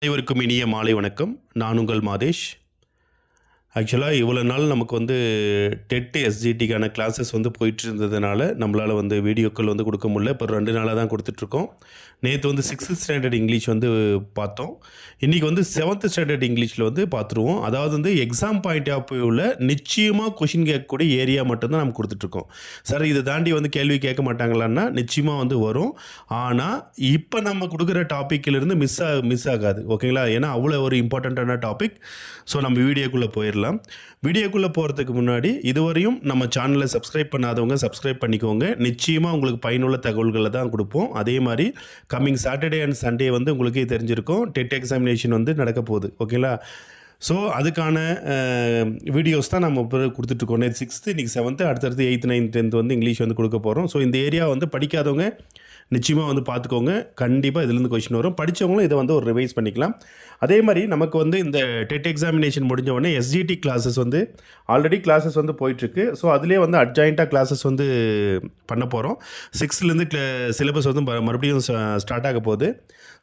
அனைவருக்கும் இனிய மாலை வணக்கம். நான் உங்கள் மாதேஷ். ஆக்சுவலாக இவ்வளோ நாள் நமக்கு வந்து டெட் எஸ்ஜிடிக்கான கிளாஸஸ் வந்து போயிட்டு இருந்ததுனால நம்மளால் வந்து வீடியோக்கள் வந்து கொடுக்க முடியல. இப்போ ரெண்டு நாளாக தான் கொடுத்துட்ருக்கோம் நேற்று வந்து சிக்ஸ்த் ஸ்டாண்டர்ட் இங்கிலீஷ் வந்து பார்த்தோம். இன்றைக்கி வந்து செவன்த் ஸ்டாண்டர்ட் இங்கிலீஷில் வந்து பார்த்துருவோம். அதாவது வந்து எக்ஸாம் பாயிண்ட் ஆஃப் வியூவில் நிச்சயமாக கொஷின் கேட்கக்கூடிய ஏரியா மட்டும்தான் நம்ம கொடுத்துட்ருக்கோம் சார் இதை தாண்டி வந்து கேள்வி கேட்க மாட்டாங்களான்னா நிச்சயமாக வந்து வரும். ஆனால் இப்போ நம்ம கொடுக்குற டாப்பிக்கிலிருந்து மிஸ் ஆ மிஸ் ஆகாது. ஓகேங்களா ஏன்னா அவ்வளோ ஒரு இம்பார்ட்டண்ட்டான டாபிக் ஸோ நம்ம வீடியோக்குள்ளே போயிடலாம். வீடியோக்குள்ளே போகிறதுக்கு முன்னாடி இதுவரையும் நம்ம சேனலை சப்ஸ்கிரைப் பண்ணாதவங்க சப்ஸ்கிரைப் பண்ணிக்கோங்க. நிச்சயமாக உங்களுக்கு பயனுள்ள தகவல்களை தான் கொடுப்போம். அதே மாதிரி கம்மிங் சாட்டர்டே அண்ட் சண்டே வந்து உங்களுக்கே தெரிஞ்சிருக்கும். டெட் எக்ஸாமினேஷன் வந்து நடக்க போகுது. ஓகேங்களா ஸோ அதுக்கான வீடியோஸ் தான் நம்ம இப்போ கொடுத்துட்ருக்கோம். நேற்று சிக்ஸ்த்து இன்றைக்கி செவன்த்து அடுத்தடுத்து எயித்து நைன்த் டென்த் வந்து இங்கிலீஷ் வந்து கொடுக்க போகிறோம் ஸோ இந்த ஏரியா வந்து படிக்காதவங்க நிச்சயமாக வந்து பார்த்துக்கோங்க. கண்டிப்பாக இதுலேருந்து கொஷின் வரும். படித்தவங்களும் இதை வந்து ஒரு ரிவைஸ் பண்ணிக்கலாம். அதே மாதிரி நமக்கு வந்து இந்த டெட் எக்ஸாமினேஷன் முடிஞ்ச உடனே எஸ்ஜிடி கிளாஸஸ் வந்து ஆல்ரெடி கிளாஸஸ் வந்து போயிட்டுருக்கு ஸோ அதுலேயே வந்து அட்ஜாயிண்ட்டாக கிளாஸஸ் வந்து பண்ண போகிறோம் சிக்ஸ்த்துலேருந்து சிலபஸ் வந்து மறுபடியும் ஸ்டார்ட் ஆக போகுது.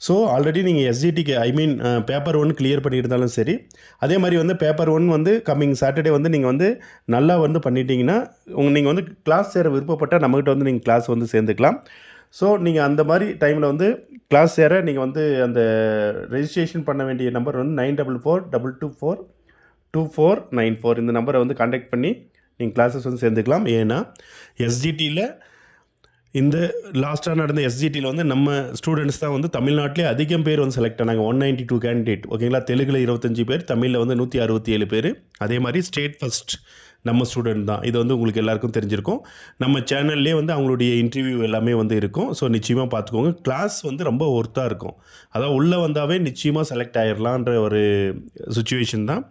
ஸோ ஆல்ரெடி நீங்கள் எஸ்ஜிடிக்கு ஐ மீன் பேப்பர் ஒன்று கிளியர் பண்ணியிருந்தாலும் சரி அதே மாதிரி வந்து பேப்பர் ஒன் வந்து கம்மிங் சாட்டர்டே வந்து நீங்கள் வந்து நல்லா வந்து பண்ணிட்டீங்கன்னா உங்கள் நீங்கள் வந்து கிளாஸ் சேர விருப்பப்பட்டால் நம்மகிட்ட வந்து நீங்கள் கிளாஸ் வந்து சேர்ந்துக்கலாம். ஸோ நீங்கள் அந்த மாதிரி டைமில் வந்து கிளாஸ் சேர நீங்கள் வந்து அந்த ரெஜிஸ்ட்ரேஷன் பண்ண வேண்டிய நம்பர் வந்து nine double four double two four two four nine four இந்த நம்பரை வந்து காண்டாக்ட் பண்ணி நீங்கள் கிளாஸஸ் வந்து சேர்ந்துக்கலாம். ஏன்னா எஸ்ஜிடியில் இந்த லாஸ்ட்டாக நடந்த எஸ்ஜிடியில் வந்து நம்ம ஸ்டூடெண்ட்ஸ் தான் வந்து தமிழ்நாட்டிலே அதிகம் பேர் வந்து செலக்ட் ஆனாங்க. ஒன் நைன்ட்டி டூ கேண்டிடேட் ஓகேங்களா தெலுங்கில் இருபத்தஞ்சி பேர் தமிழில் வந்து நூற்றி அறுபத்தி ஏழு பேர். அதே மாதிரி ஸ்டேட் ஃபஸ்ட் நம்ம ஸ்டூடெண்ட் தான். இது வந்து உங்களுக்கு எல்லாருக்கும் தெரிஞ்சிருக்கும். நம்ம சேனல்லே வந்து அவங்களுடைய இன்டர்வியூ எல்லாமே வந்து இருக்கும். ஸோ நிச்சயமாக பார்த்துக்கோங்க கிளாஸ் வந்து ரொம்ப ஒர்த்தாக இருக்கும். அதான் உள்ளே வந்தாவே நிச்சயமாக செலக்ட் ஆயிடலான்ற ஒரு சுச்சுவேஷன் தான்.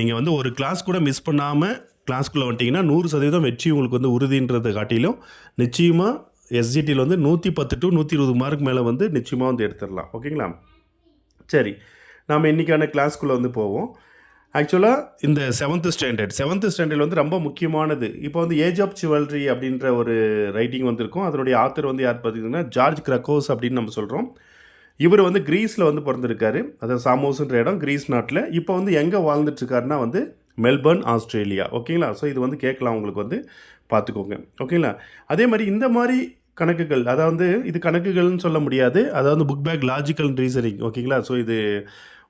நீங்கள் வந்து ஒரு கிளாஸ் கூட மிஸ் பண்ணாமல் கிளாஸ்க்குள்ளே வந்துட்டிங்கன்னா நூறு சதவீதம் வெற்றி உங்களுக்கு வந்து உறுதின்றதை காட்டிலும் நிச்சயமாக எஸ்ஜிடியில் வந்து நூற்றி பத்து டு நூற்றி இருபது மார்க் மேலே வந்து நிச்சயமாக வந்து எடுத்துடலாம். ஓகேங்களா? சரி. நாம் இன்றைக்கான கிளாஸ்க்குள்ளே வந்து போவோம். ஆக்சுவலாக இந்த செவன்த்து ஸ்டாண்டர்ட் செவன்த்து ஸ்டாண்டர்ட் வந்து ரொம்ப முக்கியமானது. இப்போ வந்து ஏஜ் ஆஃப் ஜுவல்லரி அப்படின்ற ஒரு ரைட்டிங் வந்திருக்கும். அதனுடைய ஆத்தர் வந்து யார் பார்த்தீங்கன்னா ஜார்ஜ் கிரக்கோஸ் அப்படின்னு நம்ம சொல்கிறோம் இவர் வந்து க்ரீஸில் வந்து பிறந்திருக்காரு. அதாவது சாமோஸ்ன்ற இடம் க்ரீஸ் நாட்டில். இப்போ வந்து எங்கே வாழ்ந்துட்டுருக்காருன்னா வந்து மெல்பர்ன் ஆஸ்திரேலியா ஓகேங்களா? ஸோ இது வந்து கேட்கலாம் உங்களுக்கு வந்து. பார்த்துக்கோங்க. ஓகேங்களா? அதே மாதிரி இந்த மாதிரி கணக்குகள். அதாவது இது கணக்குகள்னு சொல்ல முடியாது. அதாவது புக் பேக் லாஜிக்கல் ரீசனிங் ஓகேங்களா ஸோ இது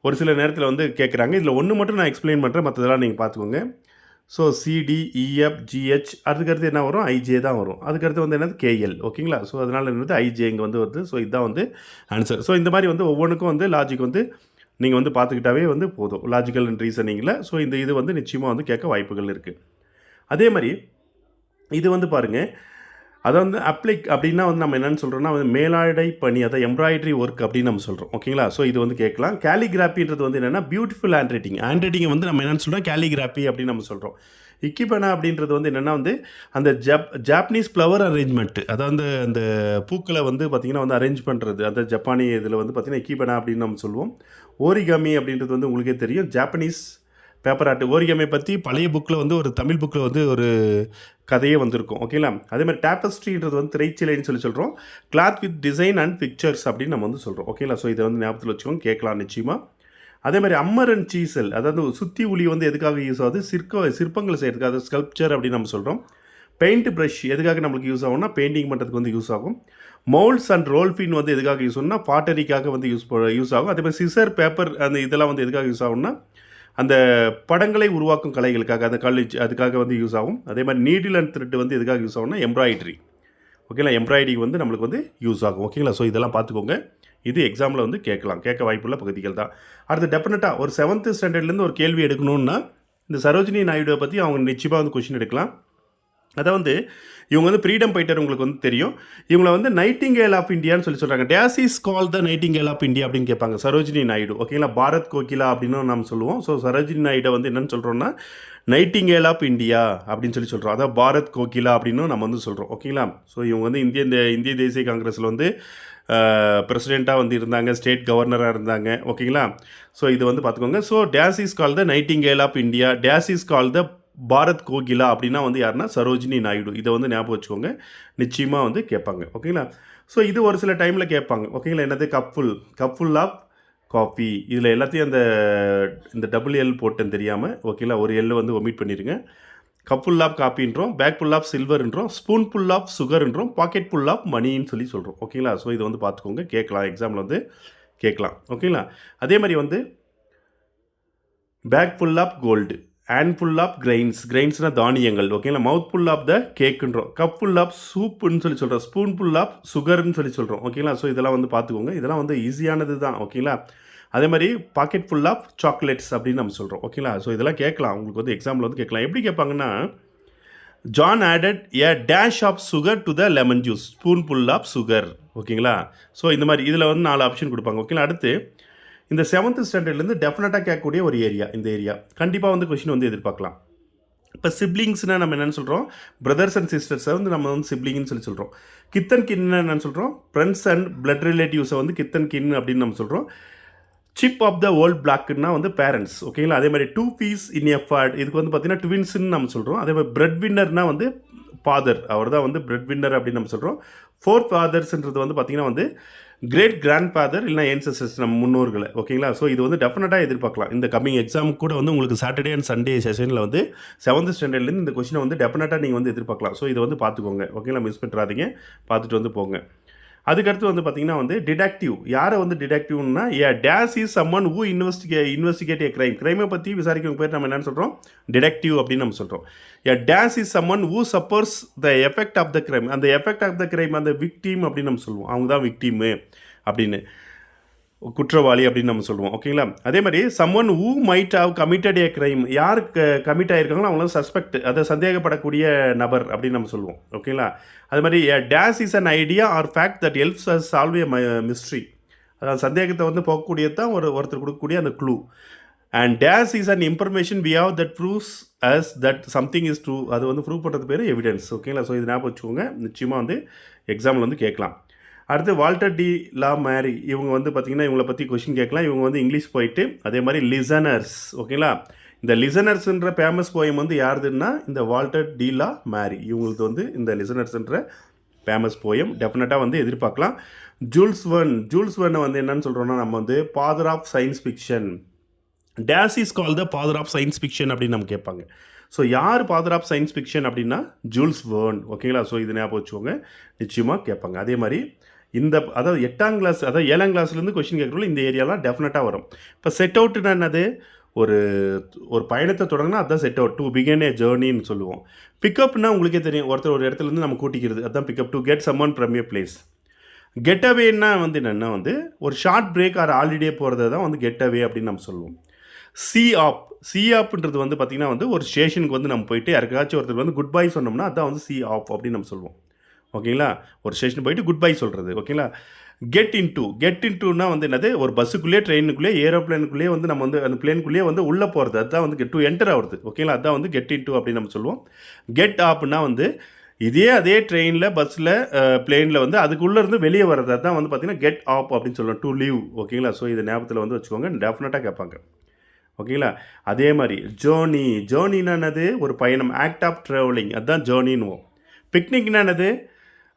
ஒரு சில நேரத்தில் வந்து கேட்குறாங்க இதில் ஒன்று மட்டும் நான் எக்ஸ்பிளைன் பண்ணுறேன் மற்றதெல்லாம் நீங்கள் பார்த்துக்கோங்க so CD EF GH e, அதுக்கடுத்து என்ன வரும்? ஐஜே தான் வரும். அதுக்கடுத்து வந்து என்னது? கேஎல் ஓகேங்களா ஸோ அதனால் என்னது? ஐஜே இங்கே வந்து வருது. ஸோ இதுதான் வந்து ஆன்சர் ஸோ இந்த மாதிரி வந்து ஒவ்வொன்றுக்கும் வந்து லாஜிக் வந்து நீங்கள் வந்து பார்த்துக்கிட்டாவே வந்து போதும். லாஜிக்கல் அண்ட் ரீசனிங்கில் ஸோ இந்த இது வந்து நிச்சயமாக வந்து கேட்க வாய்ப்புகள் இருக்குது அதே மாதிரி இது வந்து பாருங்கள் அதை வந்து அப்ளிக் அப்படின்னா வந்து நம்ம என்னென்னு சொல்கிறோம்னா வந்து மேலாடை பணி அதாவது எம்ப்ராய்டரி ஒர்க் அப்படின்னு நம்ம சொல்கிறோம் ஓகேங்களா ஸோ இது வந்து கேட்கலாம். கேலிகிராஃபின்றது வந்து என்னென்னா பியூட்டிஃபுல் ஹேண்ட் ரைட்டிங் ஹேண்ட் ரைட்டிங்கை வந்து நம்ம என்னென்னு சொல்கிறோம் கேலிகிராஃபி அப்படின்னு நம்ம சொல்கிறோம் இக்கிபனா அப்படின்றது வந்து என்னென்னா வந்து அந்த ஜப் ஜாப்பனீஸ் ஃப்ளவர் அரேஞ்ச்மெண்ட் அதாவது அந்த பூக்களை வந்து பார்த்திங்கன்னா வந்து அரேஞ்ச் பண்ணுறது அந்த ஜப்பானிய இதில் வந்து பார்த்திங்கன்னா இக்கிபனா அப்படின்னு நம்ம சொல்லுவோம் ஓரிகாமி அப்படின்றது வந்து உங்களுக்கே தெரியும். ஜாப்பனீஸ் பேப்பர் ஆர்ட் ஓரிகமை பற்றி பழைய புக்கில் வந்து ஒரு தமிழ் புக்கில் வந்து ஒரு கதையே வந்திருக்கும். ஓகேங்களா அதே மாதிரி டேப்பஸ்ட்ரின்றது வந்து திரைச்சிலைன்னு சொல்லி சொல்கிறோம் cloth with design and pictures அப்படின்னு நம்ம வந்து சொல்கிறோம் ஓகேங்களா ஸோ இதை வந்து ஞாபகத்தில் வச்சுக்கோங்க. கேட்கலாம் நிச்சயமாக அதே மாதிரி அம்மர் அண்ட் சீசல் அதாவது சுத்தி உளி வந்து எதுக்காக யூஸ் ஆகுது? சிற்ப சிற்பங்கள் செய்கிறதுக்கு அதாவது ஸ்கல்ப்சர் அப்படின்னு நம்ம சொல்கிறோம் பெயிண்ட் ப்ரஷ் எதுக்காக நம்மளுக்கு யூஸ் ஆகும்னா பெயிண்டிங் பண்ணுறதுக்கு வந்து யூஸ் ஆகும். மோல்ஸ் அண்ட் ரோல்ஃபின் வந்து எதுக்காக யூஸ் ஆகும்னா பாட்டரிக்காக வந்து யூஸ் யூஸ் ஆகும். அதே மாதிரி சிசர் பேப்பர் அந்த இதெல்லாம் வந்து எதுக்காக யூஸ் ஆகும்னா அந்த படங்களை உருவாக்கும் கலைகளுக்காக அந்த காலேஜ் அதுக்காக வந்து யூஸ் ஆகும். அதே மாதிரி நீடில் அண்ட் த்ரெட் வந்து எதுக்காக யூஸ் ஆகும்னா எம்ப்ராய்டரி ஓகேங்களா எம்ப்ராய்டரி வந்து நம்மளுக்கு வந்து யூஸ் ஆகும். ஓகேங்களா ஸோ இதெல்லாம் பார்த்துக்கோங்க. இது எக்ஸாமில் வந்து கேட்கலாம். கேட்க வாய்ப்புள்ள பகுதிகள் தான். அடுத்து டெஃபினட்டாக ஒரு செவன்த்து ஸ்டாண்டர்ட்லேருந்து ஒரு கேள்வி எடுக்கணும்னா இந்த சரோஜினி நாயுடுவை பற்றி அவங்க நிச்சயமாக வந்து கொஷின் எடுக்கலாம். அதை வந்து இவங்க வந்து ஃப்ரீடம் ஃபைட்டர் உங்களுக்கு வந்து தெரியும். இவங்களை வந்து நைட்டிங்கேல் ஆஃப் இந்தியான்னு சொல்லி சொல்கிறாங்க this is call the nightingale of India அப்படின்னு கேட்பாங்க. சரோஜினி நாயுடு ஓகேங்களா பாரத் கோகிலா அப்படின்னு நம்ம சொல்லுவோம். ஸோ சரோஜினி நாயுடை வந்து என்னென்னு சொல்கிறோன்னா நைட்டிங்கேல் ஆஃப் இந்தியா அப்படின்னு சொல்லி சொல்கிறோம் அதாவது பாரத் கோகிலா அப்படின்னு நம்ம வந்து சொல்கிறோம் ஓகேங்களா ஸோ இவங்க வந்து இந்திய இந்த இந்திய தேசிய காங்கிரஸில் வந்து பிரசிடெண்ட்டாக வந்து இருந்தாங்க. ஸ்டேட் கவர்னராக இருந்தாங்க. ஓகேங்களா ஸோ இது வந்து பார்த்துக்கோங்க. So this is call the nightingale of India this is call the Bharat Kokila அப்படின்னா வந்து யாருன்னா சரோஜினி நாயுடு. இதை வந்து ஞாபகம் வச்சுக்கோங்க. நிச்சயமாக வந்து கேட்பாங்க. ஓகேங்களா? ஸோ இது ஒரு சில டைமில் கேட்பாங்க. ஓகேங்களா? என்னது? கப்புல் கப்புல் ஆஃப் காஃபி இதில் எல்லாத்தையும் அந்த இந்த டபுள் எல் போட்டேன்னு தெரியாமல் ஓகேங்களா? ஒரு எல் வந்து ஒமிட் பண்ணிடுங்க கப் ஃபுல் ஆஃப் காப்பின்றோம் பேக் ஃபுல் ஆஃப் சில்வர்ன்றோம் ஸ்பூன் ஃபுல் ஆஃப் சுகர்ன்றோம் பாக்கெட் ஃபுல் ஆஃப் மணின்னு சொல்லி சொல்கிறோம் ஓகேங்களா? ஸோ இதை வந்து பார்த்துக்கோங்க. கேட்கலாம். எக்ஸாமில் வந்து கேட்கலாம். ஓகேங்களா? அதே மாதிரி வந்து bag full of gold hand full of grains கிரெயின்ஸ்னால் தானியங்கள் ஓகேங்களா மவுத் ஃபுல் ஆஃப் த கேக்குன்றோம் கப் ஃபுல் ஆஃப் சூப்புன்னு சொல்லி சொல்கிறோம் ஸ்பூன் ஃபுல் ஆஃப் சுகர்னு சொல்லி சொல்கிறோம் ஓகேங்களா ஸோ இதெல்லாம் வந்து பார்த்துக்கோங்க இதெல்லாம் வந்து ஈஸியானது தான் ஓகேங்களா அதே மாதிரி பாக்கெட் ஃபுல் ஆஃப் சாக்லேட்ஸ் அப்படின்னு நம்ம சொல்கிறோம் ஓகேங்களா ஸோ இதெல்லாம் கேட்கலாம். உங்களுக்கு வந்து எக்ஸாம்பிள் வந்து கேட்கலாம். எப்படி கேட்பாங்கன்னா John added a dash of sugar to the lemon juice spoon full of sugar ஓகேங்களா ஸோ இந்த மாதிரி இதில் வந்து நாலு ஆப்ஷன் கொடுப்பாங்க ஓகேங்களா அடுத்து இந்த செவன்த் ஸ்டாண்டர்ட்லேருந்து டெஃபினட்டாக கேட்கக்கூடிய ஒரு ஏரியா இந்த ஏரியா கண்டிப்பாக வந்து கொஷின் வந்து எதிர்பார்க்கலாம். இப்போ சிப்ளிங்ஸ்னால் நம்ம என்னென்னு சொல்கிறோம் பிரதர்ஸ் அண்ட் சிஸ்டர்ஸை வந்து நம்ம வந்து சிப்ளிங்னு சொல்லி சொல்கிறோம் கித்தன் கின்னு என்னென்னு சொல்கிறோம் ஃப்ரெண்ட்ஸ் அண்ட் பிளட் ரிலேட்டிவ்ஸை வந்து கித்தன் கின் அப்படின்னு நம்ம சொல்கிறோம் சிப் ஆஃப் த வேர்ல்ட் பிளாக்குன்னா வந்து பேரண்ட்ஸ் ஓகேங்களா அதே மாதிரி டூ பீஸ் இன் எஃபர்ட் இதுக்கு வந்து பார்த்தீங்கன்னா ட்வின்ஸ்னு நம்ம சொல்கிறோம் அதே மாதிரி பிரெட் வின்னர்னா வந்து ஃபாதர் அவர் தான் வந்து பிரெட் வின்னர் அப்படின்னு நம்ம சொல்கிறோம் ஃபோர்த் ஃபாதர்ஸ்ன்றது வந்து பார்த்தீங்கன்னா வந்து கிரேட் கிராண்ட் ஃபாதர் இல்லைனா ஏன்சஸ்டர்ஸ் நம்ம முன்னோர்களை. ஓகேங்களா ஸோ இது வந்து டெஃபினட்டாக எதிர்பார்க்கலாம். இந்த கம்மிங் எக்ஸாம் கூட வந்து உங்களுக்கு சாட்டர்டே அண்ட் சண்டே செஷனில் வந்து செவன்த் ஸ்டாண்டர்ட்லேருந்து இந்த கொஷினை வந்து டெஃபினட்டாக நீங்கள் வந்து எதிர்பார்க்கலாம். ஸோ இதை வந்து பார்த்துக்கோங்க ஓகேங்களா மிஸ் பண்ணுறாதீங்க பார்த்துட்டு வந்து போங்க. அதுக்கடுத்து வந்து பார்த்தீங்கன்னா வந்து டிடெக்டிவ் யாரை வந்து டிடெக்டிவ்னா a this is someone who investigate investigate a crime கிரைமை பற்றி விசாரிக்கிறவங்க பேர் நம்ம என்னன்னு சொல்கிறோம் டிடெக்டிவ் அப்படின்னு நம்ம சொல்கிறோம் a this is someone who suffers the effect of the crime அந்த எஃபெக்ட் ஆஃப் த கிரைம் அந்த விக்டீம் அப்படின்னு நம்ம சொல்லுவோம். அவங்க தான் விக்டீமு அப்படின்னு. குற்றவாளி அப்படின்னு நம்ம சொல்லுவோம். ஓகேங்களா அதே மாதிரி some one who might have committed a crime யார் கமிட் ஆகிருக்காங்களோ அவங்களும் சஸ்பெக்ட் அதை சந்தேகப்படக்கூடிய நபர் அப்படின்னு நம்ம சொல்லுவோம். ஓகேங்களா அது மாதிரி this is an idea or fact that helps us solve a mystery அதாவது சந்தேகத்தை வந்து போகக்கூடியது தான் ஒரு ஒருத்தர் கொடுக்கக்கூடிய அந்த clue and this is an information we have that proves us that something is true அது வந்து ப்ரூவ் பண்ணுறது பேர் எவிடன்ஸ் ஓகேங்களா ஸோ இது ஞாபகம் வச்சுக்கோங்க. நிச்சயமாக வந்து எக்ஸாமில் வந்து கேட்கலாம். அடுத்து வால்டர் டி லா மேரி. இவங்க வந்து பார்த்திங்கன்னா இவங்களை பற்றி கொஷின் கேட்கலாம். இவங்க வந்து இங்கிலீஷ் போயிட்டு அதே மாதிரி லிசனர்ஸ் ஓகேங்களா? இந்த லிசனர்ஸ்ன்ற ஃபேமஸ் போயம் வந்து யாருதுன்னா இந்த வால்டர் டி லா மேரி. இவங்களுக்கு வந்து இந்த லிசனர்ஸ்ன்ற ஃபேமஸ் போயம் டெஃபினட்டாக வந்து எதிர்பார்க்கலாம். ஜூல்ஸ் ஒன் ஜூல்ஸ் ஒன்னை வந்து என்னன்னு சொல்கிறோன்னா நம்ம வந்து father of science fiction this is call the father of science fiction அப்படின்னு நம்ம கேட்பாங்க. ஸோ யார் ஃபாதர் ஆஃப் சயின்ஸ் ஃபிக்ஷன் அப்படின்னா ஜூல்ஸ் வேர்ன். ஓகேங்களா? ஸோ இது ஞாபகம் வச்சுக்கோங்க. நிச்சயமாக கேட்பாங்க. அதே மாதிரி இந்த அதாவது எட்டாம் கிளாஸ் அதாவது ஏழாம் கிளாஸ்லேருந்து கொஷின் கேட்குறோம் இந்த ஏரியாலாம் டெஃபினட்டாக வரும். இப்போ செட் அவுட்னா என்னது? ஒரு ஒரு பயணத்தை தொடங்கினா அதுதான் set out to begin a ஜேர்னின்னு சொல்லுவோம். பிக்கப்னா உங்களுக்கே தெரியும். ஒருத்தர் ஒரு இடத்துலேருந்து நம்ம கூட்டிக்கிறது. அதுதான் pickup to get someone from a place get அவேன்னா வந்து என்னென்னா வந்து ஒரு ஷார்ட் பிரேக் ஆர் ஆல்ரெடியே போகிறத தான் வந்து கெட் அவே அப்படின்னு நம்ம சொல்லுவோம். சி ஆப் சி ஆப்ன்றது வந்து பார்த்திங்கன்னா வந்து ஒரு ஸ்டேஷனுக்கு வந்து நம்ம போயிட்டு யாருக்காச்சும் ஒருத்தர் வந்து குட் பை சொன்னோம்னா அதான் வந்து சி ஆஃப் அப்படின்னு நம்ம சொல்லுவோம். ஓகேங்களா? ஒரு ஸ்டேஷன் போயிட்டு குட் பை சொல்கிறது ஓகேங்களா? Get in to get in டூனா வந்து என்னது? ஒரு பஸ்ஸுக்குள்ளேயே ட்ரெயினுக்குள்ளேயே ஏரோப்ளேனுக்குள்ளேயே வந்து நம்ம வந்து அந்த பிளேனுக்குள்ளேயே வந்து உள்ளே போகிறது அதுதான் வந்து கெட் என்டர் ஆகுறது ஓகேங்களா? அதுதான் வந்து கெட் இன் டூ அப்படின்னு நம்ம சொல்லுவோம். கெட் ஆப்னா வந்து இதே அதே ட்ரெயினில் பஸ்ஸில் பிளெயினில் வந்து அதுக்குள்ளே இருந்து வெளியே வர்றது. அதுதான் வந்து பார்த்திங்கன்னா கெட் ஆப் அப்படின்னு சொல்லுவோம். டு லீவ் ஓகேங்களா? ஸோ இதை ஞாபகத்தில் வந்து வச்சுக்கோங்க. டெஃபினட்டாக கேட்பாங்க. ஓகேங்களா? அதே மாதிரி ஜேர்னி ஜேர்னின்னா என்னது? ஒரு பயணம். ஆக்ட் ஆஃப் ட்ராவலிங் அதுதான் ஜேர்னின்னுவோம் பிக்னிக்னா என்னது?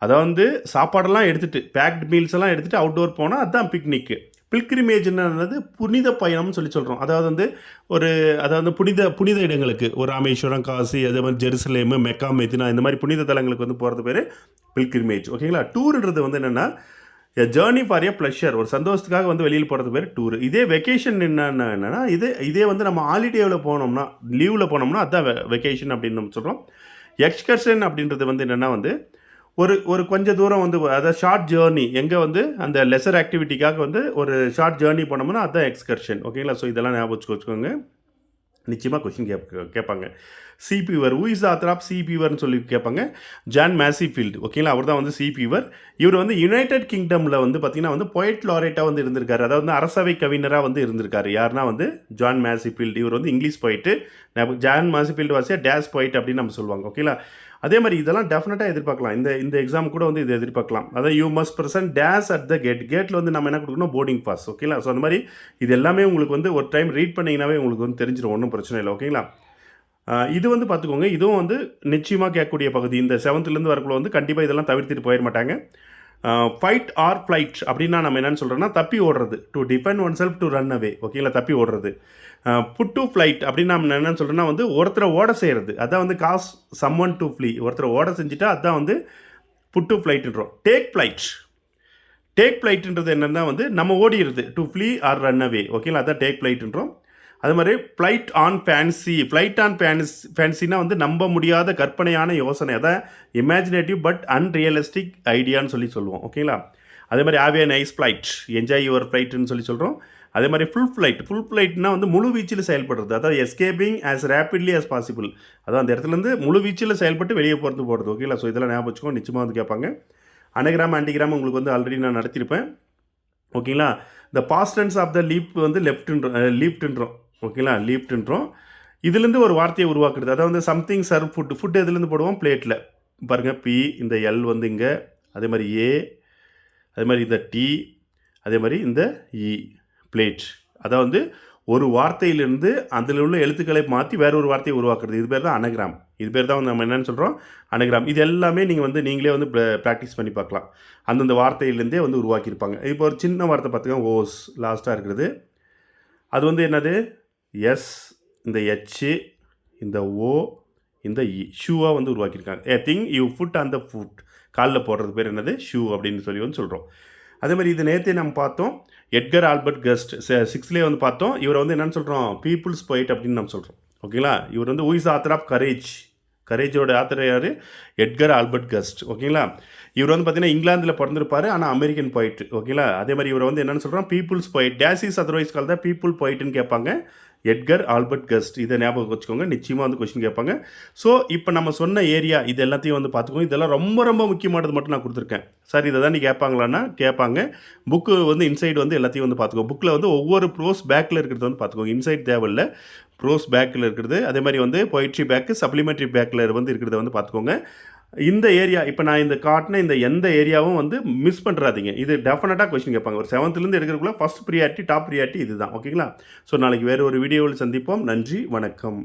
அதை வந்து சாப்பாடெல்லாம் எடுத்துகிட்டு பேக்டு மீல்ஸ் எல்லாம் எடுத்துகிட்டு அவுட்டோர் போனால் அதுதான் பிக்னிக்கு பில்கிரிமேஜ்ன்றது புனித பயணம்னு சொல்லி சொல்கிறோம் அதாவது வந்து ஒரு அதாவது புனித புனித இடங்களுக்கு. ஒரு ராமேஸ்வரம் காசி அதே மாதிரி ஜெருசலேமு மெக்கா மெத்தினா இந்த மாதிரி புனித தலங்களுக்கு வந்து போகிறது பேர் பில்கிரிமேஜ் ஓகேங்களா டூர்ன்றது வந்து என்னென்னா a journey for a pleasure ஒரு சந்தோஷத்துக்காக வந்து வெளியில் போகிறது பேர் டூர் இதே வெக்கேஷன் என்னென்ன என்னென்னா இதே இதே வந்து நம்ம ஹாலிடேவில் போனோம்னா லீவில் போனோம்னா அதுதான் வெக்கேஷன் அப்படின்னு நம்ம சொல்கிறோம் எக்ஸ்கர்ஷன் அப்படின்றது வந்து என்னென்னா வந்து ஒரு ஒரு கொஞ்சம் தூரம் வந்து அதாவது ஷார்ட் ஜேர்னி எங்கே வந்து அந்த லெசர் ஆக்டிவிட்டிக்காக வந்து ஒரு ஷார்ட் ஜேர்னி போனோம்னா அதுதான் எக்ஸ்கர்ஷன் ஓகேங்களா ஸோ இதெல்லாம் ஞாபகம் வச்சுக்கோங்க. நிச்சயமாக கொஷின் கேப் கேட்பாங்க. சிபிவர் ஹூ இஸ் ஆத்தர் ஆஃப் சிபிவர்னு சொல்லி கேட்பாங்க. ஜான் மேசிஃபீல்டு ஓகேங்களா அவர் தான் வந்து சிபிவர் இவர் வந்து யுனைடெட் கிங்டமில் வந்து பார்த்திங்கன்னா வந்து பொயட் லாரேட்டாக வந்து இருந்திருக்காரு. அதாவது வந்து அரசவை கவிஞராக வந்து இருந்திருக்காரு. யாருன்னா வந்து ஜான் மேசிஃபீல்டு இவர் வந்து இங்கிலீஷ் போயிட்டு ஜான் மேசிஃபீல்டு வாசியாக டேஸ் போயிட் அப்படின்னு நம்ம சொல்லுவாங்க. ஓகேங்களா அதே மாதிரி இதெல்லாம் டெஃபினட்டாக எதிர்பார்க்கலாம். இந்த இந்த எக்ஸாம் கூட வந்து இது எதிர்பார்க்கலாம். அதாவது you must present days at the gate கேட்டில் வந்து நம்ம என்ன கொடுக்கணும்? போர்டிங் பாஸ் ஓகேங்களா ஸோ அந்த மாதிரி இது எல்லாமே உங்களுக்கு வந்து ஒரு டைம் ரீட் பண்ணிங்கனாவே உங்களுக்கு வந்து தெரிஞ்சிடும் ஒன்றும் பிரச்சனை இல்லை. ஓகேங்களா இது வந்து பார்த்துக்கோங்க. இதுவும் வந்து நிச்சயமாக கேட்கக்கூடிய பகுதி. இந்த செவன்த்துலேருந்து வரக்குள்ள வந்து கண்டிப்பாக இதெல்லாம் தவிர்த்துட்டு போயிட மாட்டாங்க. ஃபைட் ஆர் ஃப்ளைட் அப்படின்னா நம்ம என்னென்னு சொல்கிறோம்னா தப்பி ஓடுறது. To defend oneself to run away ஓகேங்களா தப்பி ஓடுறது. புட் டு ஃப்ளைட் அப்படின்னு நம்ம என்னென்னு சொல்கிறோம்னா வந்து ஒருத்தரை ஓட செய்கிறது அதான் வந்து cause some one to flee ஒருத்தரை ஓட செஞ்சுட்டா அதான் வந்து புட் டு ஃப்ளைட்ன்றோம் டேக் ஃப்ளைட் டேக் ஃப்ளைட்ன்றது என்னென்னா வந்து நம்ம ஓடிடுறது. To flee or run away ஓகேங்களா அதான் டேக் ஃப்ளைட்ன்றோம் அது மாதிரி flight on fancy flight on fans ஃபேன்சினா வந்து நம்ப முடியாத கற்பனையான யோசனை. அதான் இமேஜினேட்டிவ் பட் அன்ரியலிஸ்டிக் ஐடியான்னு சொல்லி சொல்லுவோம். ஓகேங்களா அதே மாதிரி have a nice flight enjoy your ஃப்ளைட்டுன்னு சொல்லி சொல்கிறோம் அதே மாதிரி ஃபுல் ஃப்ளைட் ஃபுல் ஃப்ளைட்னா வந்து முழு வீச்சில் செயல்படுறது. அதாவது escaping as rapidly as possible அதாவது அந்த இடத்துலேருந்து முழு வீச்சில் செயல்பட்டு வெளியே போகிறது போகிறது ஓகேங்களா ஸோ இதெல்லாம் ஞாபகம் வச்சுக்கோ. நிச்சயமாக வந்து கேட்பாங்க. அனகிராம் ஆன்டிகிராம் உங்களுக்கு வந்து ஆல்ரெடி நான் நடத்தியிருப்பேன். ஓகேங்களா இந்த பாஸ்டன்ஸ் ஆஃப் த லீப் வந்து லெஃப்ட்ன்றோம் லீப்ட்ன்றோம் ஓகேங்களா லீப்டுன்றோம் இதுலேருந்து ஒரு வார்த்தையை உருவாக்குறது. அதாவது வந்து சம்திங் சர்வ் ஃபுட் ஃபுட் எதுலேருந்து போடுவோம்? பிளேட்டில் பாருங்கள் பி இந்த எல் வந்து இங்கே. அதே மாதிரி ஏ அதே மாதிரி இந்த டி அதே மாதிரி இந்த இ பிளேட் அதாவது ஒரு வார்த்தையிலிருந்து அதில் உள்ள எழுத்துக்களை மாற்றி வேற ஒரு வார்த்தையை உருவாக்குறது. இது பேர் தான் அனகிராம் இது பேர் தான் வந்து நம்ம என்னென்னு சொல்கிறோம் அனகிராம் இது எல்லாமே நீங்கள் வந்து நீங்களே வந்து ப்ராக்டிஸ் பண்ணி பார்க்கலாம். அந்தந்த வார்த்தையிலேருந்தே வந்து உருவாக்கியிருப்பாங்க. இப்போ ஒரு சின்ன வார்த்தை பார்த்துக்கோங்க. ஓஸ் லாஸ்ட்டாக இருக்கிறது. அது வந்து என்னது? எஸ் இந்த ஹெச்சு இந்த ஓ இந்த e, இ ஷூவாக வந்து உருவாக்கியிருக்காங்க. ஏ திங் யூ ஃபுட் அந்த ஃபுட் காலில் போடுறது பேர் என்னது? ஷூ அப்படின்னு சொல்லி வந்து சொல்கிறோம் அதே மாதிரி இது நேற்றே நம்ம பார்த்தோம். எட்கர் ஆல்பர்ட் கஸ்ட் சிக்ஸ்லேயே வந்து பார்த்தோம். இவரை வந்து என்னென்னு சொல்கிறோம் பீப்புள்ஸ் போயிட் அப்படின்னு நம்ம சொல்கிறோம் ஓகேங்களா? இவர் வந்து உய்ஸ் ஆத்தர் ஆஃப் கரேஜ் கரேஜோட ஆத்தர் யார்? எட்கர் ஆல்பர்ட் கஸ்ட் ஓகேங்களா? இவர் வந்து பார்த்தீங்கன்னா இங்கிலாந்தில் பிறந்திருப்பார். ஆனால் அமெரிக்கன் poet. ஓகேங்களா? அதே மாதிரி இவர் வந்து என்னென்னு சொல்கிறோம் பீப்புள்ஸ் போயிட் டேஸ் இஸ் அதர்வைஸ் கால் தான் பீப்புள் போயிட்டுன்னு கேட்பாங்க. எட்கர் ஆல்பர்ட் கஸ்ட் இதை ஞாபகம் வச்சுக்கோங்க. நிச்சயமாக வந்து கொஸ்டின் கேட்பாங்க. ஸோ இப்போ நம்ம சொன்ன ஏரியா இது எல்லாத்தையும் வந்து பார்த்துக்கோங்க. இதெல்லாம் ரொம்ப ரொம்ப முக்கியமானது மட்டும் நான் கொடுத்துருக்கேன். சார் இதை தான் நீ கேட்பாங்களான்னா கேட்பாங்க. புக்கு வந்து இன்சைடு வந்து எல்லாத்தையும் வந்து பார்த்துக்கோ புக்கில் வந்து ஒவ்வொரு ப்ரோஸ் பேக்கில் இருக்கிறது வந்து பார்த்துக்கோங்க. இன்சைட் தேவையில்ல. ப்ரோஸ் பேக்கில் இருக்கிறது. அதே மாதிரி வந்து பொயிட்ரி பேக்கு சப்ளிமெண்ட்ரி பேக்கில் வந்து இருக்கிறத வந்து பார்த்துக்கோங்க. இந்த ஏரியா இப்போ நான் இந்த காட்டின இந்த எந்த ஏரியாவும் வந்து மிஸ் பண்ணுறாதீங்க இது டெஃபினட்டாக கொஸ்டின் கேட்பாங்க. ஒரு செவன்த்துலேருந்து எடுக்கிறக்குள்ள ஃபஸ்ட் ப்ரியாரிட்டி டாப் ப்ரியாரிட்டி இதுதான். ஓகேங்களா ஸோ நாளைக்கு வேறு ஒரு வீடியோவில் சந்திப்போம். நன்றி வணக்கம்.